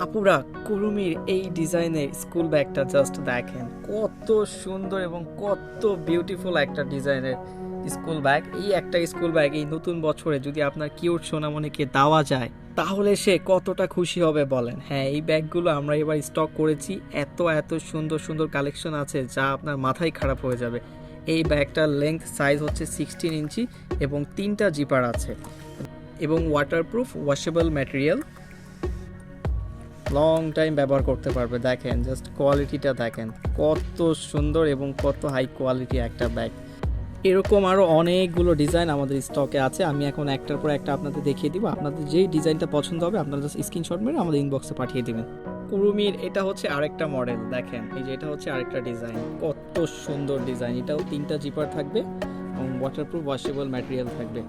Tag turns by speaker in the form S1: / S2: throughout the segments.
S1: আপুরা, কুরুমির এই ডিজাইনের স্কুল ব্যাগটা জাস্ট দেখেন। কত সুন্দর এবং কত বিউটিফুল একটা ডিজাইনের স্কুল ব্যাগ। এই একটা স্কুল ব্যাগ এই নতুন বছরে যদি আপনার কিউট সোনামণিকে দেওয়া যায়, তাহলে সে কতটা খুশি হবে বলেন? হ্যাঁ এই ব্যাগগুলো আমরা এবার স্টক করেছি। এত এত সুন্দর সুন্দর কালেকশন আছে যা আপনার মাথায় খারাপ হয়ে যাবে। এই ব্যাগটার লেন্থ সাইজ হচ্ছে সিক্সটিন ইঞ্চি এবং তিনটা জিপার আছে এবং waterproof washable material long time ব্যবহার করতে পারবে। দেখেন জাস্ট কোয়ালিটিটা দেখেন। কত সুন্দর এবং কত হাই কোয়ালিটি একটা ব্যাগ এরকম আরও অনেকগুলো ডিজাইন আমাদের স্টকে আছে। আমি এখন একটার পর একটা আপনাদের দেখিয়ে দিব। আপনাদের যেই ডিজাইনটা পছন্দ হবে, আপনারা জাস্ট স্ক্রিনশট মেরে আমাদের ইনবক্সে পাঠিয়ে দেবেন। কুরুমির, এটা হচ্ছে আরেকটা মডেল দেখেন, এই যে এটা হচ্ছে আরেকটা ডিজাইন কত সুন্দর ডিজাইন এটাও তিনটা জিপার থাকবে এবং ওয়াটারপ্রুফ ওয়াশেবল ম্যাটেরিয়াল থাকবে।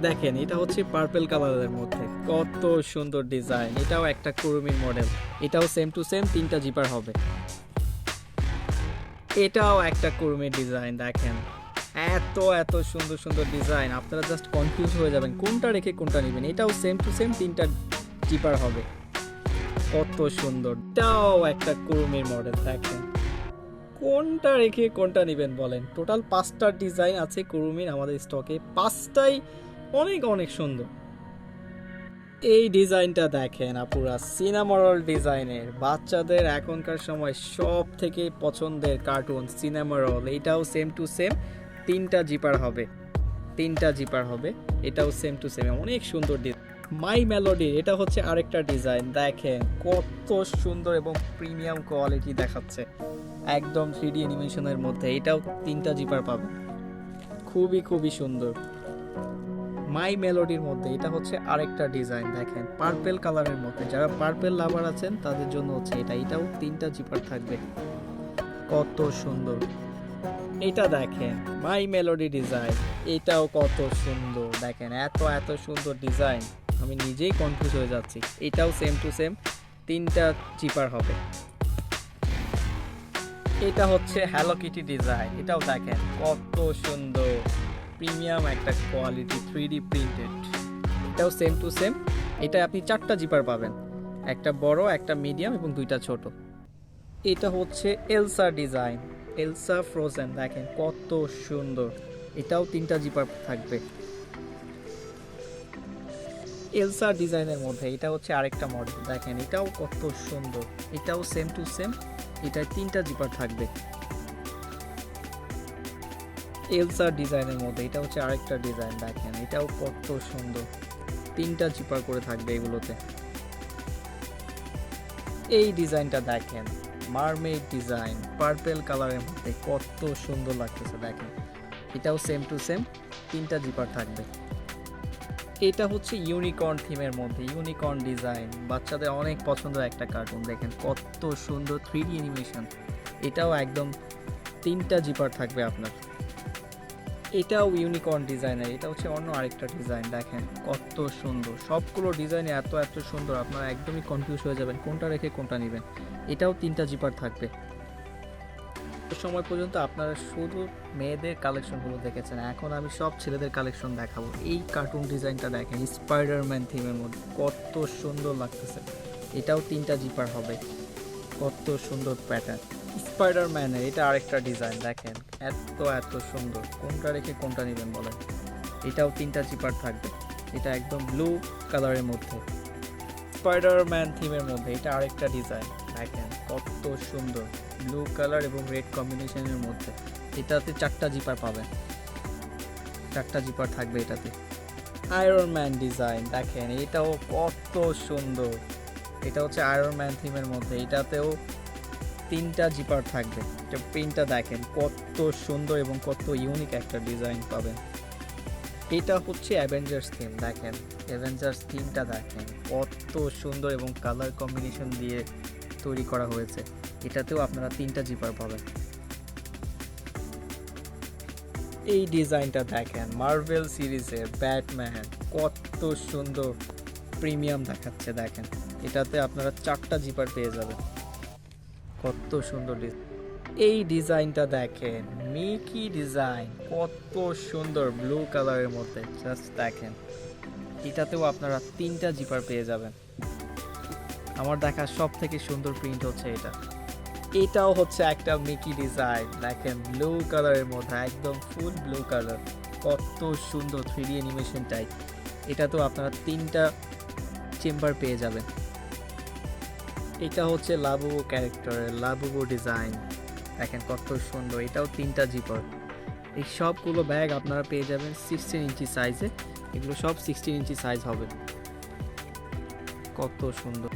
S1: দেখেন, এটা হচ্ছে পার্পল কালারের মধ্যে। কত সুন্দর ডিজাইন এটাও একটা কুরুমির মডেল এটাও সেম টু সেম তিনটা জিপার হবে। এটাও একটা কুরুমির ডিজাইন দেখেন। এত এত সুন্দর সুন্দর ডিজাইন আপনারা জাস্ট কনফিউজ হয়ে যাবেন, কোনটা রেখে কোনটা নেবেন। এটাও সেম টু সেম তিনটা জিপার হবে। কত সুন্দর। এটাও একটা কুরুমির মডেল দেখেন। কোনটা রেখে কোনটা নেবেন বলেন? টোটাল পাঁচটা ডিজাইন আছে কুরুমির আমাদের স্টকে পাঁচটাই অনেক অনেক সুন্দর। এই ডিজাইনটা দেখেন আপুরা, সিনেমারল ডিজাইনের। বাচ্চাদের এখনকার সময় সব থেকে পছন্দের কার্টুন সিনেমারল, এটাও সেম টু সেম তিনটা জিপার হবে, তিনটা জিপার হবে, এটাও সেম টু সেম অনেক সুন্দর মাই মেলোডি এটা হচ্ছে আরেকটা ডিজাইন। দেখেন কত সুন্দর এবং প্রিমিয়াম কোয়ালিটি দেখাচ্ছে। একদম থ্রি ডি অ্যানিমেশনের মধ্যে, এটাও তিনটা জিপার পাবে। খুবই খুবই সুন্দর। মাই মেলোডির মধ্যে, এটা হচ্ছে আরেকটা ডিজাইন দেখেন পার্পেল কালারের মধ্যে। যারা পার্পেল লাভার আছেন, তাদের জন্য হচ্ছে এটা। এটাও তিনটা জিপার থাকবে। কত সুন্দর। এটা দেখেন মাই মেলোডি ডিজাইন এটাও কত সুন্দর। দেখেন, এত এত সুন্দর ডিজাইন আমি নিজেই কনফিউজ হয়ে যাচ্ছি। এটাও সেম টু সেম তিনটা জিপার হবে। এটা হচ্ছে হ্যালো কিটি ডিজাইন এটাও দেখেন, কত সুন্দর। প্রিমিয়াম, একটা কোয়ালিটি থ্রি ডি প্রিন্টেড। এটাও সেম টু সেম এটা আপনি চারটা জিপার পাবেন। একটা বড়, একটা মিডিয়াম এবং দুইটা ছোট। এটা হচ্ছে এলসা ডিজাইন এলসা ফ্রোজেন দেখেন কত সুন্দর। এটাও তিনটা জিপার থাকবে। এলসা ডিজাইনের মধ্যে এটা হচ্ছে আরেকটা মডেল দেখেন এটাও কত সুন্দর। এটাও সেম টু সেম এটায় তিনটা জিপার থাকবে। এলসা ডিজাইনের মধ্যে, এটা হচ্ছে আরেকটা ডিজাইন দেখেন, এটাও কত সুন্দর। তিনটা জিপার করে থাকবে এগুলোতে। এই ডিজাইনটা দেখেন মারমেড ডিজাইন পার্পেল কালারের মধ্যে কত সুন্দর লাগতেছে, দেখেন। এটাও সেম টু সেম তিনটা জিপার থাকবে। এটা হচ্ছে ইউনিকর্ন থিমের মধ্যে ইউনিকর্ন ডিজাইন বাচ্চাদের অনেক পছন্দের একটা কার্টুন দেখেন কত সুন্দর থ্রি ডি অ্যানিমেশন এটাও একদম তিনটা জিপার থাকবে আপনার। এটাও ইউনিকর্ন ডিজাইনের এটা হচ্ছে অন্য আরেকটা ডিজাইন দেখেন কত সুন্দর। সবগুলো ডিজাইনে এত এত সুন্দর, আপনারা একদমই কনফিউজ হয়ে যাবেন কোনটা রেখে কোনটা নেবেন। এটাও তিনটা জিপার থাকবে। সময় পর্যন্ত আপনারা শুধু মেয়েদের কালেকশনগুলো দেখেছেন, এখন আমি সব ছেলেদের কালেকশন দেখাবো। এই কার্টুন ডিজাইনটা দেখেন স্পাইডারম্যান থিমের মধ্যে কত সুন্দর লাগতেছে। এটাও তিনটা জিপার হবে। কত সুন্দর প্যাটার্ন স্পাইডারম্যানের এটা আরেকটা ডিজাইন দেখেন। এত এত সুন্দর। কোনটা রেখে কোনটা নেবেন বলেন? এটাও তিনটা জিপার থাকবে। এটা একদম ব্লু কালারের মধ্যে। স্পাইডারম্যান থিমের মধ্যে, এটা আরেকটা ডিজাইন দেখেন, কত সুন্দর। ব্লু কালার এবং রেড কম্বিনেশনের মধ্যে। এটাতে চারটা জিপার পাবেন। চারটা জিপার থাকবে এটাতে। আয়রন ম্যান ডিজাইন দেখেন, এটাও কত সুন্দর। এটা হচ্ছে আয়রন ম্যান থিমের মধ্যে। এটাতেও তিনটা জিপার থাকবে। প্রিন্টটা দেখেন, কত সুন্দর এবং কত ইউনিক একটা ডিজাইন পাবেন। এটা হচ্ছে অ্যাভেঞ্জার্স থিম দেখেন। অ্যাভেঞ্জার্স থিমটা দেখেন, কত সুন্দর এবং কালার কম্বিনেশন দিয়ে তৈরি করা হয়েছে। এটাতেও আপনারা তিনটা জিপার পাবেন। এই ডিজাইনটা দেখেন মার্ভেল সিরিজের ব্যাটম্যান কত সুন্দর প্রিমিয়াম দেখাচ্ছে, দেখেন। এটাতে আপনারা চারটা জিপার পেয়ে যাবেন। কত সুন্দর এই ডিজাইনটা দেখেন, মিকি ডিজাইন, কত সুন্দর ব্লু কালারের মধ্যে জাস্ট দেখেন। এটাতেও আপনারা তিনটা জিপার পেয়ে যাবেন। আমার দেখা সব থেকে সুন্দর প্রিন্ট হচ্ছে এটা। এটাও হচ্ছে একটা মিকি ডিজাইন, দেখেন ব্লু কালারের মধ্যে, একদম ফুল ব্লু কালার কত সুন্দর থ্রি ডি অ্যানিমেশন টাইপ এটা তো আপনারা তিনটা চেম্বার পেয়ে যাবেন। এটা হচ্ছে লাবুবু ক্যারেক্টারের লাবুবু ডিজাইন দেখেন কত সুন্দর, এটাও তিনটা জিপার এই সবগুলো ব্যাগ আপনারা পেয়ে যাবেন সিক্সটিন ইঞ্চি সাইজে এগুলো সব সিক্সটিন ইঞ্চি সাইজ হবে। কত সুন্দর।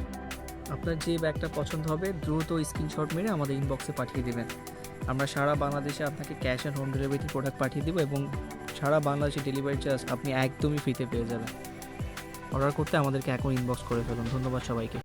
S1: আপনার যে ব্যাগটা পছন্দ হবে, দ্রুত স্ক্রিনশট মেরে আমাদের ইনবক্সে পাঠিয়ে দেবেন। আমরা সারা বাংলাদেশে আপনাকে cash and home delivery product পাঠিয়ে দেবো এবং সারা বাংলাদেশে ডেলিভারি চার্জ আপনি একদমই ফ্রিতে পেয়ে যাবেন। অর্ডার করতে আমাদেরকে এখন ইনবক্স করে ফেলুন। ধন্যবাদ সবাইকে।